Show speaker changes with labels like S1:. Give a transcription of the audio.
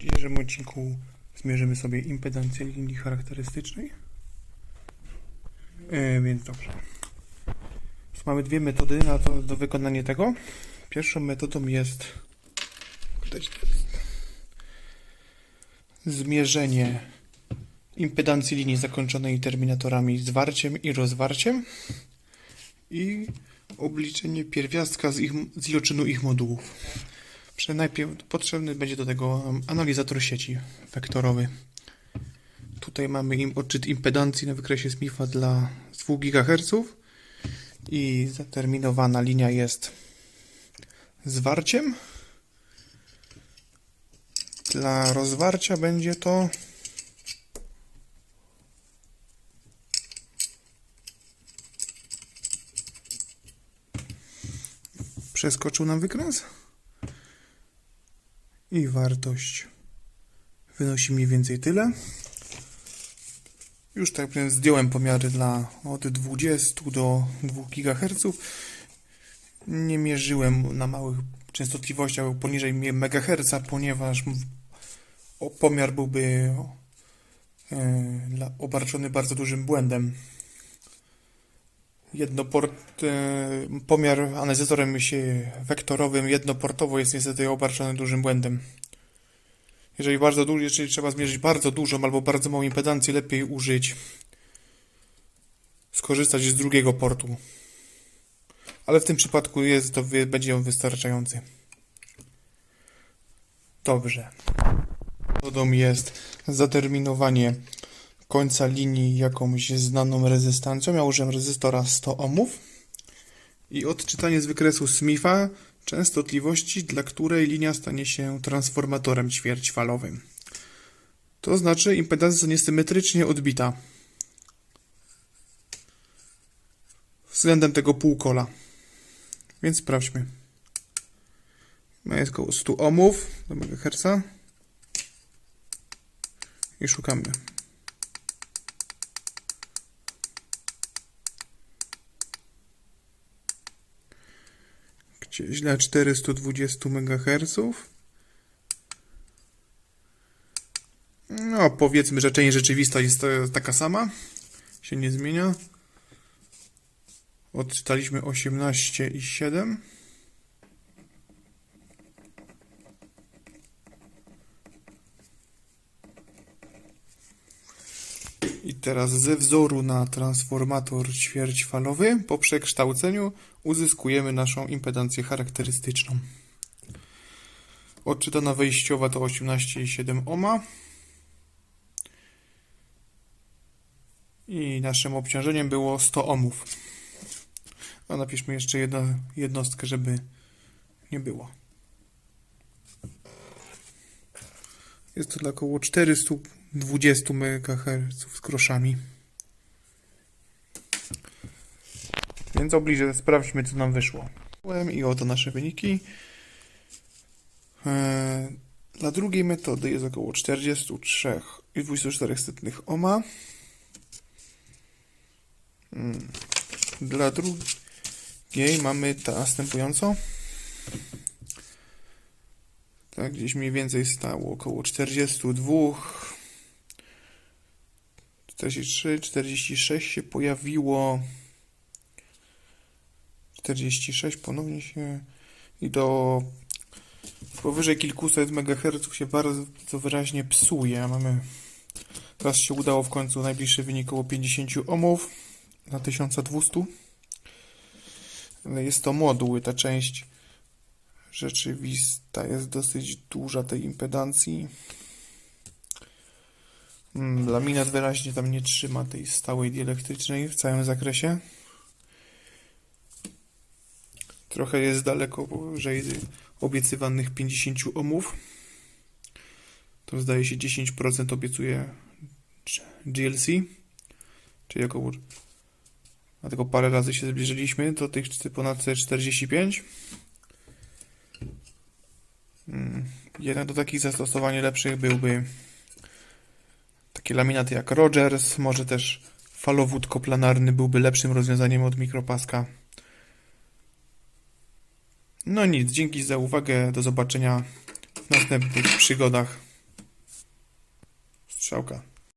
S1: dzisiejszym odcinku zmierzymy sobie impedancję linii charakterystycznej. E, więc dobrze. Więc mamy dwie metody na to, do wykonania tego. Pierwszą metodą jest zmierzenie impedancji linii zakończonej terminatorami zwarciem i rozwarciem i obliczenie pierwiastka z, ich, z iloczynu ich modułów. Prze- Najpierw potrzebny będzie do tego analizator sieci wektorowy. Tutaj mamy im odczyt impedancji na wykresie Smitha dla 2 GHz i zaterminowana linia jest zwarciem. Dla rozwarcia będzie to przeskoczył nam wykres i wartość wynosi mniej więcej tyle. Już tak powiem, zdjąłem pomiary dla od 20 do 2 GHz. Nie mierzyłem na małych częstotliwościach poniżej MHz, ponieważ pomiar byłby e, obarczony bardzo dużym błędem. Jednoport, e, pomiar analizatorem wektorowym jednoportowo jest niestety obarczony dużym błędem. Jeżeli bardzo dużo, jeżeli trzeba zmierzyć bardzo dużą albo bardzo małą impedancję, lepiej użyć skorzystać z drugiego portu. Ale w tym przypadku jest to będzie on wystarczający. Dobrze. Metodą jest zaterminowanie końca linii jakąś znaną rezystancją. Ja użyłem rezystora 100 ohmów i odczytanie z wykresu Smitha częstotliwości, dla której linia stanie się transformatorem ćwierćfalowym. To znaczy impedancja zostanie symetrycznie odbita względem tego półkola. Więc sprawdźmy. Jest około 100 ohmów do megaherca i szukamy. Dla 420 MHz. No, powiedzmy, że część rzeczywista jest taka sama. Się nie zmienia. Odczytaliśmy 18 i 7. I teraz ze wzoru na transformator ćwierćfalowy po przekształceniu uzyskujemy naszą impedancję charakterystyczną. Odczytana wejściowa to 18,7 ohma. I naszym obciążeniem było 100 ohmów. A napiszmy jeszcze jedną jednostkę, żeby nie było. Jest to dla około 420 MHz z groszami. Więc obliżę, sprawdźmy, co nam wyszło. I oto nasze wyniki. Eee, Dla drugiej metody jest około 43,24 ohma. Mm. Dla drugiej mamy ta następująco. Tak, gdzieś mniej więcej stało około 42, 43, 46 się pojawiło. 46 ponownie się i do powyżej kilkuset megaherców się bardzo wyraźnie psuje. Mamy teraz się udało w końcu najbliższy wynik około 50 ohmów na 1200. Ale jest to moduł ta część rzeczywista jest dosyć duża tej impedancji. Mm, Laminat wyraźnie tam nie trzyma tej stałej dielektrycznej w całym zakresie. Trochę jest daleko powyżej obiecywanych 50 ohmów. To zdaje się 10% obiecuje GLC, czyli około Dlatego parę razy się zbliżyliśmy do tych ponad 45. Mm, Jednak do takich zastosowań lepszych byłby takie laminaty jak Rogers, może też falowód koplanarny byłby lepszym rozwiązaniem od mikropaska. No nic, dzięki za uwagę, do zobaczenia w następnych przygodach. Strzałka.